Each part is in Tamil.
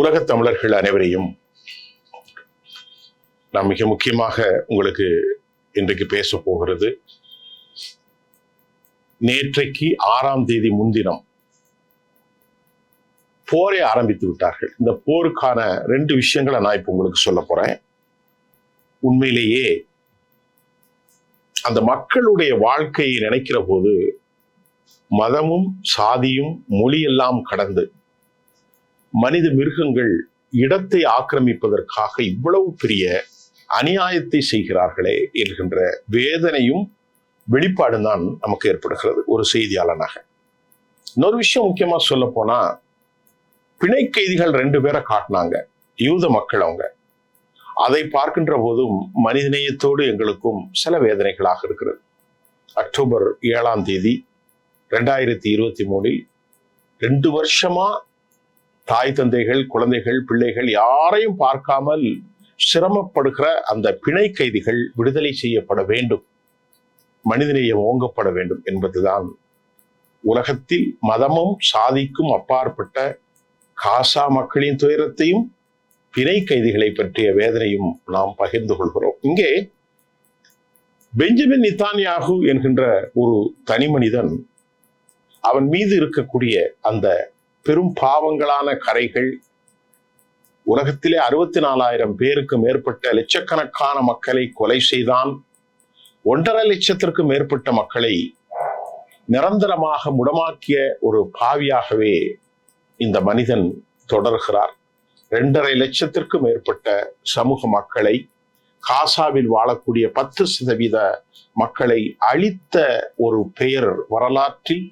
உலக தமிழர்கள் அனைவரையும் நான் மிக முக்கியமாக உங்களுக்கு இன்றைக்கு பேச போகிறது. நேற்றைக்கு ஆறாம் தேதி முன்தினம் போரை ஆரம்பித்து விட்டார்கள். இந்த போருக்கான ரெண்டு விஷயங்களை நான் இப்போ உங்களுக்கு சொல்ல போறேன். உண்மையிலேயே அந்த மக்களுடைய வாழ்க்கையை நினைக்கிற போது மதமும் சாதியும் மொழியெல்லாம் கடந்து மனித மிருகங்கள் இடத்தை ஆக்கிரமிப்பதற்காக இவ்வளவு பெரிய அநியாயத்தை செய்கிறார்களே என்கின்ற வேதனையும் வெளிப்பாடு தான் நமக்கு ஏற்படுகிறது ஒரு செய்தியாளனாக. இன்னொரு விஷயம் முக்கியமா சொல்ல போனா பிணை கைதிகள் ரெண்டு பேரை காட்டினாங்க யூத மக்கள் அவங்க. அதை பார்க்கின்ற போதும் மனிதநேயத்தோடு எங்களுக்கும் சில வேதனைகளாக இருக்கிறது. அக்டோபர் ஏழாம் தேதி ரெண்டாயிரத்தி இருபத்தி மூணில் ரெண்டு வருஷமா தாய் தந்தைகள் குழந்தைகள் பிள்ளைகள் யாரையும் பார்க்காமல் சிரமப்படுகிற அந்த பிணை கைதிகள் விடுதலை செய்யப்பட வேண்டும். மனிதநேயம் ஓங்கப்பட வேண்டும் என்பதுதான் உலகத்தில் மதமும் சாதிக்கும் அப்பாற்பட்ட காசா மக்களின் துயரத்தையும் பிணை கைதிகளை பற்றிய வேதனையும் நாம் பகிர்ந்து கொள்கிறோம். இங்கே பெஞ்சமின் நித்தான்யாகு என்கின்ற ஒரு தனி மனிதன் அவன் மீது இருக்கக்கூடிய அந்த பெரும் பாவங்களான கரைகள். உலகத்திலே அறுபத்தி நாலாயிரம் பேருக்கு மேற்பட்ட லட்சக்கணக்கான மக்களை கொலை செய்தான். ஒன்றரை லட்சத்திற்கும் மேற்பட்ட மக்களை நிரந்தரமாக முடமாக்கிய ஒரு பாவியாகவே இந்த மனிதன் தொடர்கிறார். இரண்டரை லட்சத்திற்கும் மேற்பட்ட சமூக மக்களை காசாவில் வாழக்கூடிய பத்து சதவீத மக்களை அழித்த ஒரு பெயர் வரலாற்றில்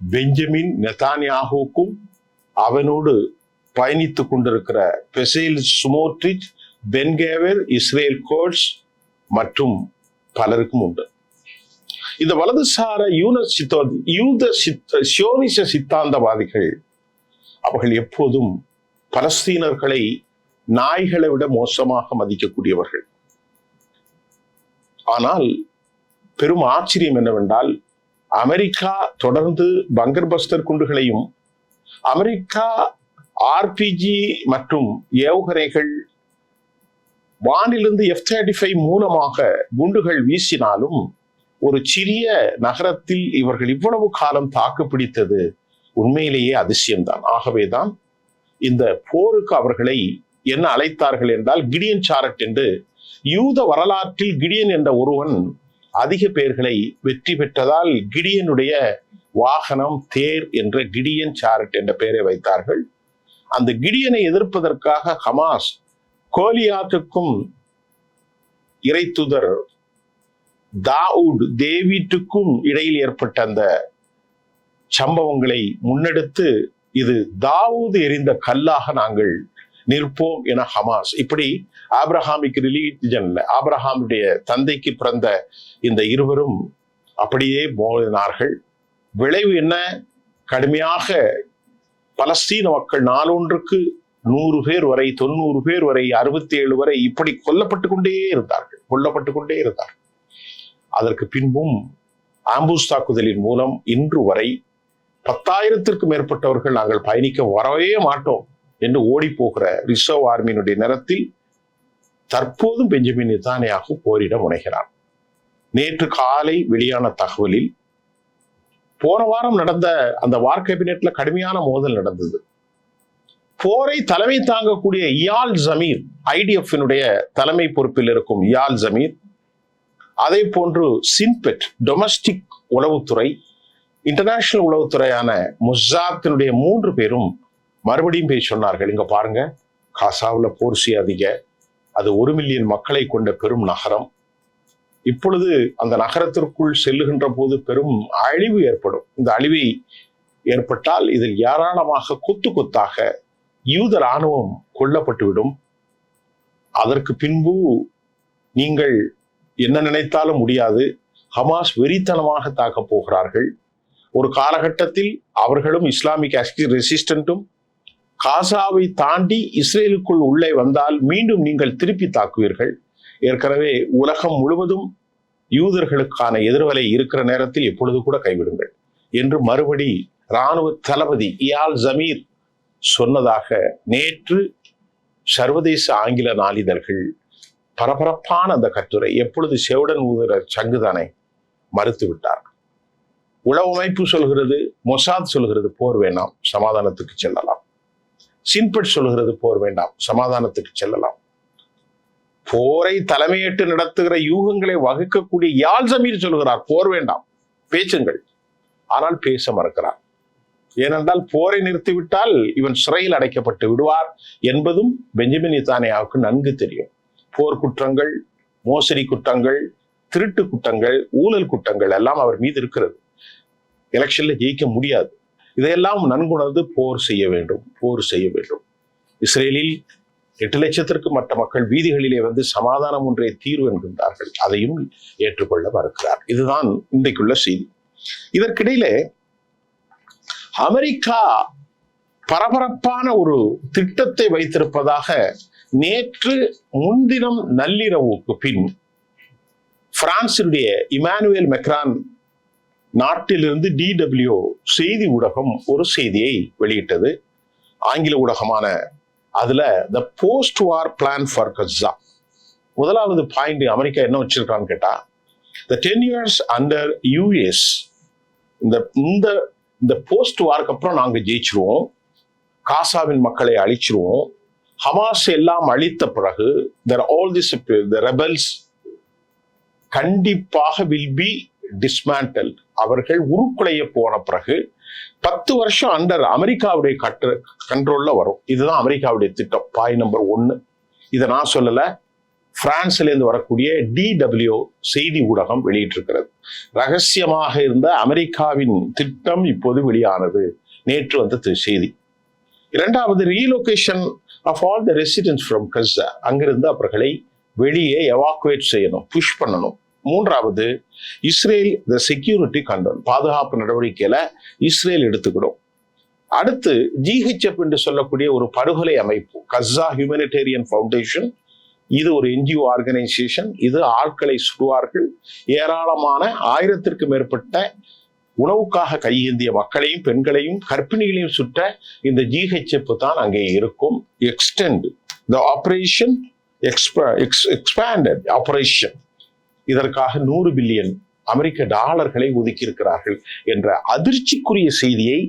பெஞ்சமின் நெதானியாகுக்கும் அவனோடு பயணித்து கொண்டிருக்கிற பெசேல் சுமோட்ரிச் பென்கேவர் இஸ்ரேல் கோட்ஸ் மற்றும் பலருக்கும் உண்டு. இந்த வலதுசார யூன சித்தோ யூத சித்த சியோனிச சித்தாந்தவாதிகள் அவர்கள் எப்போதும் பலஸ்தீனர்களை நாய்களை விட மோசமாக மதிக்கக்கூடியவர்கள். ஆனால் பெரும் ஆச்சரியம் என்னவென்றால் அமெரிக்கா தொடர்ந்து பங்கர்பஸ்தர் குண்டுகளையும் அமெரிக்கா ஆர்பிஜி மற்றும் ஏவுகணைகள் வானிலிருந்து எஃப் தேர்ட்டி ஃபைவ் மூலமாக குண்டுகள் வீசினாலும் ஒரு சிறிய நகரத்தில் இவர்கள் இவ்வளவு காலம் தாக்கு பிடித்தது உண்மையிலேயே அதிசயம்தான். ஆகவேதான் இந்த போருக்கு அவர்களை என்ன அழைத்தார்கள் என்றால் கிடியன் சாரட் என்று யூத வரலாற்றில் கிடியன் என்ற ஒருவன் அதிக பேர்களை வெற்றி பெற்றதால் கிடியனுடைய வாகனம் தேர் என்ற கிடியன் சாரட் என்ற பெயரை வைத்தார்கள். அந்த கிடியனை எதிர்ப்பதற்காக ஹமாஸ் கோலியாத்துக்கும் இறைத்துதர் தாவூட் தேவீட்டுக்கும் இடையில் ஏற்பட்ட அந்த சம்பவங்களை முன்னெடுத்து இது தாவூது எறிந்த கல்லாக நாங்கள் நிற்போம் என ஹமாஸ். இப்படி ஆப்ரஹாமிக்கு ரிலீஜன்ல ஆப்ரஹாமுடைய தந்தைக்கு பிறந்த இந்த இருவரும் அப்படியே மோதினார்கள். விளைவு என்ன? கடுமையாக பலஸ்தீன மக்கள் நாளொன்றுக்கு நூறு பேர் வரை தொண்ணூறு பேர் வரை அறுபத்தி ஏழு வரை இப்படி கொல்லப்பட்டு கொண்டே இருந்தார்கள். கொல்லப்பட்டு கொண்டே இருந்தார்கள். அதற்கு பின்பும் ஆம்பூஸ் தாக்குதலின் மூலம் இன்று வரை பத்தாயிரத்திற்கு மேற்பட்டவர்கள் நாங்கள் பயணிக்க வரவே மாட்டோம் என்று ஓடி போகிற ரிசர்வ் ஆர்மியினுடைய நேரத்தில் தற்போதும் பெஞ்சமின் நிதானியாக போரிட முனைகிறான். நேற்று காலை வெளியான தகவலில் போன வாரம் நடந்த அந்த வார் கேபினெட்ல கடுமையான மோதல் நடந்தது. போரை தலைமை தாங்கக்கூடிய இயால் ஜமீர் ஐடிஎஃபினுடைய தலைமை பொறுப்பில் இருக்கும் இயால் ஜமீர் அதே போன்று சின்பெட் டொமஸ்டிக் உளவுத்துறை இன்டர்நேஷனல் உளவுத்துறையான முசாத்தினுடைய மூன்று பேரும் மறுபடியும் போய் சொன்னார்கள் இங்க பாருங்க காசாவில் போர் செய்யாதீங்க. அது ஒரு மில்லியன் மக்களை கொண்ட பெரும் நகரம். இப்பொழுது அந்த நகரத்திற்குள் செல்லுகின்ற போது பெரும் அழிவு ஏற்படும். இந்த அழிவை ஏற்பட்டால் இதில் ஏராளமாக கொத்து கொத்தாக யூத இராணுவம் கொல்லப்பட்டுவிடும். அதற்கு பின்பு நீங்கள் என்ன நினைத்தாலும் முடியாது. ஹமாஸ் வெறித்தனமாக தாக்கப் போகிறார்கள். ஒரு காலகட்டத்தில் அவர்களும் இஸ்லாமிக் ரெசிஸ்டண்ட்டும் காசாவை தாண்டி இஸ்ரேலுக்குள் உள்ளே வந்தால் மீண்டும் நீங்கள் திருப்பி தாக்குவீர்கள். ஏற்கனவே உலகம் முழுவதும் யூதர்களுக்கான எதிர்வலை இருக்கிற நேரத்தில் எப்பொழுது கூட கைவிடுங்கள் என்று மறுபடி இராணுவ தளபதி இயால் ஜமீர் சொன்னதாக நேற்று சர்வதேச ஆங்கில நாளிதழ்கள் பரபரப்பான அந்த கட்டுரை. எப்பொழுது செவுடன் ஊதுகிற சங்குதானை மறுத்து விட்டார். உளவு சொல்கிறது மொசாத் சொல்கிறது போர் வேண்டாம் சமாதானத்துக்கு செல்லலாம். சின்பட் சொல்கிறது போர் வேண்டாம் சமாதானத்துக்கு செல்லலாம். போரை தலைமையேற்று நடத்துகிற யூகங்களை வகுக்கக்கூடிய யாழ் சமீர் சொல்கிறார் போர் வேண்டாம் பேச்சுங்கள். ஆனால் பேச மறுக்கிறார். ஏனென்றால் போரை நிறுத்திவிட்டால் இவன் சிறையில் அடைக்கப்பட்டு விடுவார் என்பதும் பெஞ்சமின் இத்தானியாவுக்கு நன்கு தெரியும். போர் குற்றங்கள் மோசடி குற்றங்கள் திருட்டு குற்றங்கள் ஊழல் குற்றங்கள் எல்லாம் அவர் மீது இருக்கிறது. எலெக்ஷன்ல ஜெயிக்க முடியாது. இதையெல்லாம் நன்குணர்ந்து போர் செய்ய வேண்டும் போர் செய்ய வேண்டும். இஸ்ரேலில் எட்டு லட்சத்திற்கு மற்ற மக்கள் வீதிகளிலே வந்து சமாதானம் ஒன்றே தீர்வு என்கின்றார்கள். அதையும் ஏற்றுக்கொள்ள மறுக்கிறார். இதுதான் இன்றைக்குள்ள செய்தி. இதற்கிடையிலே அமெரிக்கா பரபரப்பான ஒரு திட்டத்தை வைத்திருப்பதாக நேற்று முன்தினம் நள்ளிரவுக்கு பின் பிரான்சினுடைய இமானுவேல் மெக்ரான் நாட்டிலிருந்து டிடபிள்யூ செய்தி ஊடகம் ஒரு செய்தியை வெளியிட்டது. ஆங்கில ஊடகமான அதில் the post war plan for Gaza முதலாவது பாயிண்ட் அமெரிக்கா என்ன வச்சிருக்கான்னு கேட்டால் the ten years under US இந்த இந்த இந்த போஸ்ட் வார்க்கு அப்புறம் நாங்கள் ஜெயிச்சிருவோம். காசாவின் மக்களை அழிச்சிருவோம். ஹமாஸ் எல்லாம் அழித்த பிறகு there all this the rebels கண்டிப்பாக வில் பி டிஸ்மேண்டல் அவர்கள் உருக்குலைய போன பிறகு பத்து வருஷம் அண்டர் அமெரிக்காவுடைய கட்டு கண்ட்ரோல்ல வரும். இதுதான் அமெரிக்காவுடைய திட்டம். பாய் நம்பர் ஒன்னு. இதை நான் சொல்லலை. பிரான்ஸ்ல இருந்து வரக்கூடிய டிடபிள்யூ செய்தி ஊடகம் வெளியிட்டிருக்கிறது. ரகசியமாக இருந்த அமெரிக்காவின் திட்டம் இப்போது வெளியானது. நேற்று வந்த செய்தி. இரண்டாவது relocation of all the residents from Gaza அங்கிருந்து அவர்களை வெளியே எவாக்குவேட் செய்யணும். புஷ் பண்ணணும். மூன்றாவது இஸ்ரேல் த செக்யூரிட்டி கண்ட்ரோல் பாதுகாப்பு நடவடிக்கையில இஸ்ரேல் எடுத்துக்கிடும். அடுத்து ஜிஹெச்எஃப் என்று சொல்லக்கூடிய ஒரு படுகொலை அமைப்பு கஸ்ஸா ஹியூமனிடேரியன் ஃபவுண்டேஷன் இது ஒரு என்ஜிஓ ஆர்கனைசேஷன் இது ஆட்களை சுடுவார்கள். ஏராளமான ஆயிரத்திற்கு மேற்பட்ட உணவுக்காக கையேந்திய மக்களையும் பெண்களையும் கர்ப்பிணிகளையும் சுட்ட இந்த ஜிஹெச்எஃப் தான் அங்கே இருக்கும். எக்ஸ்டெண்ட் த ஆப்ரேஷன் எக்ஸ்ப எக்ஸ் எக்ஸ்பேண்டட் ஆப்ரேஷன் இதற்காக நூறு பில்லியன் அமெரிக்க டாலர்களை ஒதுக்கியிருக்கிறார்கள் என்ற அதிர்ச்சிக்குரிய செய்தியை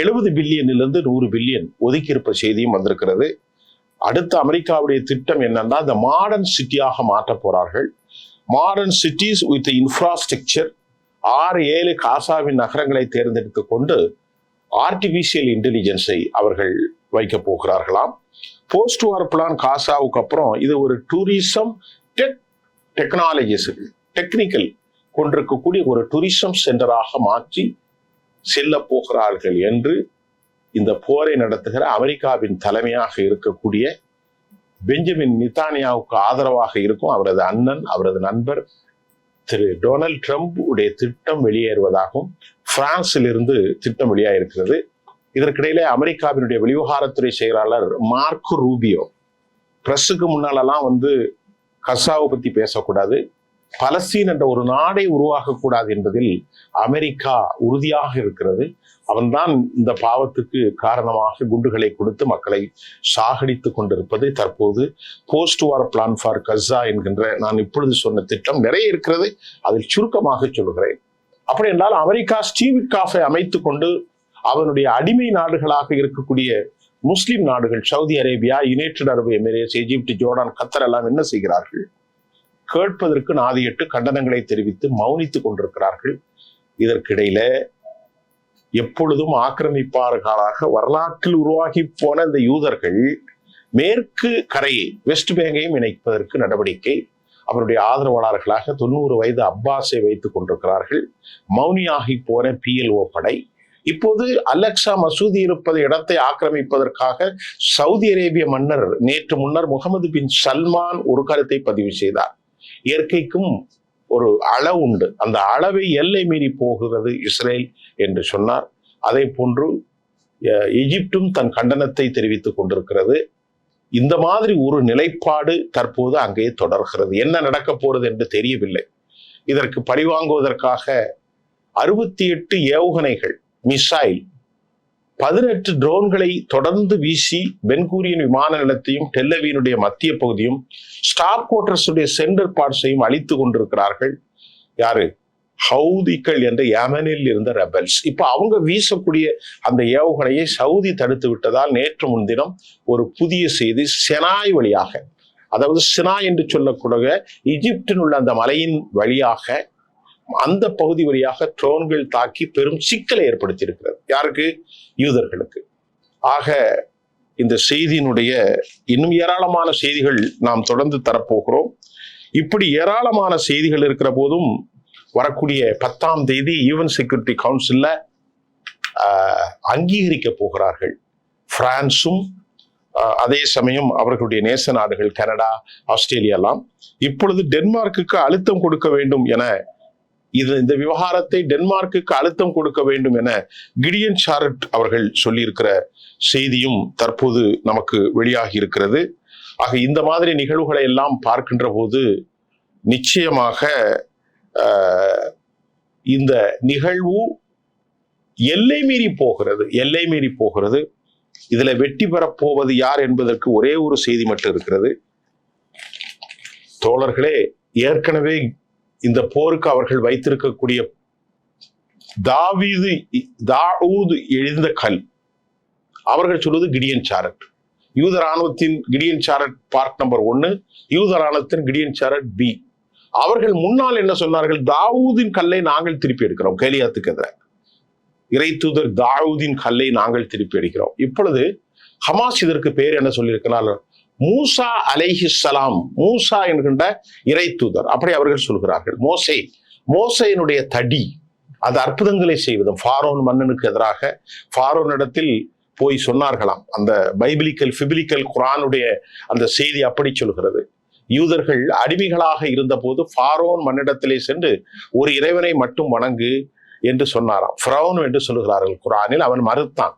எழுபது பில்லியனிலிருந்து நூறு பில்லியன் ஒதுக்கியிருப்ப செய்தியும் வந்திருக்கிறது. அடுத்த அமெரிக்காவுடைய திட்டம் என்னன்னா இந்த மாடர்ன் சிட்டியாக மாற்ற போறார்கள். மாடர்ன் சிட்டிஸ் வித் இன்ஃப்ராஸ்ட்ரக்சர் ஆறு ஏழு காசாவின் நகரங்களை தேர்ந்தெடுத்து கொண்டு ஆர்டிபிஷியல் இன்டெலிஜென்ஸை அவர்கள் வைக்க போகிறார்களாம். போஸ்ட் வார் பிளான் காசாவுக்கு அப்புறம் இது ஒரு டூரிசம் டெக்னாலஜிஸுக்கு டெக்னாலஜிஸ் டெக்னிக்கல் கொண்டிருக்கக்கூடிய ஒரு டூரிசம் சென்டராக மாற்றி செல்ல போகிறார்கள் என்று இந்த போரை நடத்துகிற அமெரிக்காவின் தலைமையாக இருக்கக்கூடிய பெஞ்சமின் நித்தானியாவுக்கு ஆதரவாக இருக்கும் அவரது அண்ணன் அவரது நண்பர் திரு டொனால்ட் ட்ரம்ப் உடைய திட்டம் வெளியேறுவதாகவும் பிரான்சிலிருந்து திட்டம் வெளியாயிருக்கிறது. இதற்கிடையிலே அமெரிக்காவினுடைய வெளிவகாரத்துறை செயலாளர் மார்க் ரூபியோ பிரஸுக்கு முன்னாலெல்லாம் வந்து கசாவை பற்றி பேசக்கூடாது. பலஸ்தீன் என்ற ஒரு நாடே உருவாகக்கூடாது என்பதில் அமெரிக்கா உறுதியாக இருக்கிறது. அவன்தான் இந்த பாவத்துக்கு காரணமாக குண்டுகளை கொடுத்து மக்களை சாகடித்துக் கொண்டிருப்பது. தற்போது post war plan for Gaza என்கின்ற நான் இப்பொழுது சொன்ன திட்டம் நிறைய இருக்கிறது. அதில் சுருக்கமாக சொல்கிறேன் அப்படி என்றால் அமெரிக்கா ஸ்டீவிட் காஃபை அமைத்துக் கொண்டு அவனுடைய அடிமை நாடுகளாக இருக்கக்கூடிய முஸ்லிம் நாடுகள் Saudi Arabia United Arab Emirates Egypt Jordan Qatar எல்லாம் என்ன செய்கிறார்கள்? கேட்பதற்கு நாதியிட்டு கண்டனங்களை தெரிவித்து மௌனித்துக் கொண்டிருக்கிறார்கள். இதற்கிடையில எப்பொழுதும் ஆக்கிரமிப்பாளர்களாக வரலாற்றில் உருவாகி போன இந்த யூதர்கள் மேற்கு கரையை வெஸ்ட் பேங்கையும் இணைப்பதற்கு நடவடிக்கை அவருடைய ஆதரவாளர்களாக தொண்ணூறு வயது அப்பாஸை வைத்துக் கொண்டிருக்கிறார்கள். மௌனியாகி போன பிஎல்ஓ படை இப்போது அலெக்சா மசூதி இருப்பது இடத்தை ஆக்கிரமிப்பதற்காக சவுதி அரேபிய மன்னர் நேற்று முன்னர் முகமது பின் சல்மான் ஒரு கருத்தை பதிவு செய்தார். இயற்கைக்கும் ஒரு அளவு உண்டு. அந்த அளவை எல்லை மீறி போகிறது இஸ்ரேல் என்று சொன்னார். அதே போன்று எகிப்தும் தன் கண்டனத்தை தெரிவித்துக் கொண்டிருக்கிறது. இந்த மாதிரி ஒரு நிலைப்பாடு தற்போது அங்கே தொடர்கிறது. என்ன நடக்கப் போகிறது என்று தெரியவில்லை. இதற்கு பழிவாங்குவதற்காக அறுபத்தி எட்டு ஏவுகணைகள் மிசைல். பதினெட்டு ட்ரோன்களை தொடர்ந்து வீசி பென்கூரியன் விமான நிலையத்தையும் டெல்லவியினுடைய மத்திய பகுதியும் ஸ்டாப் குவார்டர்ஸுடைய சென்டர் பார்ட்ஸையும் அழித்து கொண்டிருக்கிறார்கள். யாரு? ஹவுதிகள் என்ற யமனில் இருந்த ரெபல்ஸ். இப்போ அவங்க வீசக்கூடிய அந்த ஏவுகணையை சவுதி தடுத்து விட்டதால் நேற்று முன்தினம் ஒரு புதிய செய்தி செனாய் வழியாக அதாவது சினா என்று சொல்லக்கூடிய எகிப்தில் உள்ள அந்த மலையின் வழியாக அந்த பகுதி வழியாக ட்ரோன்கள் தாக்கி பெரும் சிக்கலை ஏற்படுத்தியிருக்கிறது. யாருக்கு? யூதர்களுக்கு. ஆக இந்த செய்தியினுடைய இன்னும் ஏராளமான செய்திகள் நாம் தொடர்ந்து தரப்போகிறோம். இப்படி ஏராளமான செய்திகள் இருக்கிற போதும் வரக்கூடிய பத்தாம் தேதி யூஎன் செக்யூரிட்டி கவுன்சிலில் ஆஹ், அங்கீகரிக்க போகிறார்கள். பிரான்ஸும் அதே சமயம் அவர்களுடைய நேச நாடுகள் கனடா ஆஸ்திரேலியாலாம். இப்பொழுது டென்மார்க்குக்கு அழுத்தம் கொடுக்க வேண்டும் என இது இந்த விவகாரத்தை டென்மார்க்குக்கு அழுத்தம் கொடுக்க வேண்டும் என கிடியன் ஷாரட் அவர்கள் சொல்லியிருக்கிற செய்தியும் தற்போது நமக்கு வெளியாகி இருக்கிறது. ஆக இந்த மாதிரி நிகழ்வுகளை எல்லாம் பார்க்கின்ற போது நிச்சயமாக ஆஹ், இந்த நிகழ்வு எல்லை மீறி போகிறது எல்லை மீறி போகிறது. இதுல வெற்றி பெறப்போவது யார் என்பதற்கு ஒரே ஒரு செய்தி மட்டும் இருக்கிறது. தோழர்களே ஏற்கனவே இந்த போருக்கு அவர்கள் வைத்திருக்கக்கூடிய தாவீது தாவூது எழுந்த கல். அவர்கள் சொல்வது கிடியன் சாரட். யூத ராணுவத்தின் கிடியன் சாரட் பார்ட் நம்பர் ஒன்னு யூத ராணுவத்தின் கிடியன் சாரட் பி. அவர்கள் முன்னால் என்ன சொன்னார்கள்? தாவூதின் கல்லை நாங்கள் திருப்பி எடுக்கிறோம் கேலியாத்துக்கு எதிராக. இறை தூதர் தாவூதின் கல்லை நாங்கள் திருப்பி எடுக்கிறோம். இப்பொழுது ஹமாஸ் இதற்கு பேர் என்ன சொல்லியிருக்கிறார்கள்? மூசா அலைஹிஸ்ஸலாம் மூசா என்கின்ற இறை தூதர். அப்படி அவர்கள் சொல்கிறார்கள் மோசை மோசையினுடைய தடி அது அற்புதங்களை செய்வதும் ஃபாரோன் மன்னனுக்கு எதிராக ஃபாரோன் இடத்தில் போய் சொன்னார்களாம். அந்த பைபிளிக்கல் பிபிலிக்கல் குரானுடைய அந்த செய்தி அப்படி சொல்கிறது. யூதர்கள் அடிமைகளாக இருந்தபோது ஃபாரோன் மன்னிடத்திலே சென்று ஒரு இறைவனை மட்டும் வணங்கு என்று சொன்னாராம். ஃப்ரௌன் என்று சொல்லுகிறார்கள் குரானில் அவன் மறுத்தான்.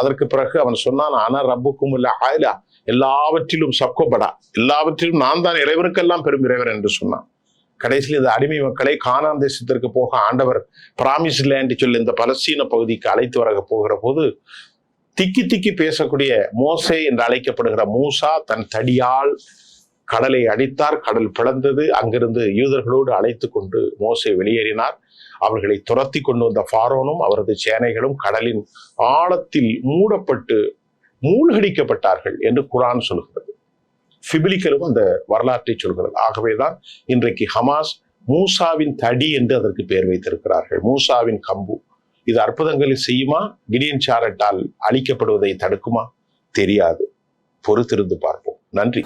அதற்கு பிறகு அவன் சொன்னான் ஆனா ரப்புக்கும் இல்ல ஆயிலா. எல்லாவற்றிலும் சக்கோபடா எல்லாவற்றிலும் நான் தான் இறைவனுக்கெல்லாம் பெரும் இறைவன் என்று சொன்னான். கடைசியில் இந்த அடிமை மக்களை காணான் தேசத்திற்கு போக ஆண்டவர் பிராமிஸ் லேண்ட் சொல்லி இந்த பலஸ்தீன பகுதிக்கு அழைத்து வர போகிற போது திக்கி திக்கி பேசக்கூடிய மோசே என்று அழைக்கப்படுகிற மூசா தன் தடியால் கடலை அடித்தார் கடல் பிளந்தது. அங்கிருந்து யூதர்களோடு அழைத்து கொண்டு மோசை வெளியேறினார். அவர்களை துரத்தி கொண்டு வந்த ஃபாரோனும் அவரது சேனைகளும் கடலின் ஆழத்தில் மூடப்பட்டு மூழ்கடிக்கப்பட்டார்கள் என்று குரான் சொல்கிறது. பிபிலிக்கலும் அந்த வரலாற்றை சொல்கிறது. ஆகவேதான் இன்றைக்கு ஹமாஸ் மூசாவின் தடி என்று அதற்கு பெயர் வைத்திருக்கிறார்கள். மூசாவின் கம்பு. இது அற்புதங்களை செய்யுமா? கிடியன் சாரட்டால் அழிக்கப்படுவதை தடுக்குமா? தெரியாது. பொறுத்திருந்து பார்ப்போம். நன்றி.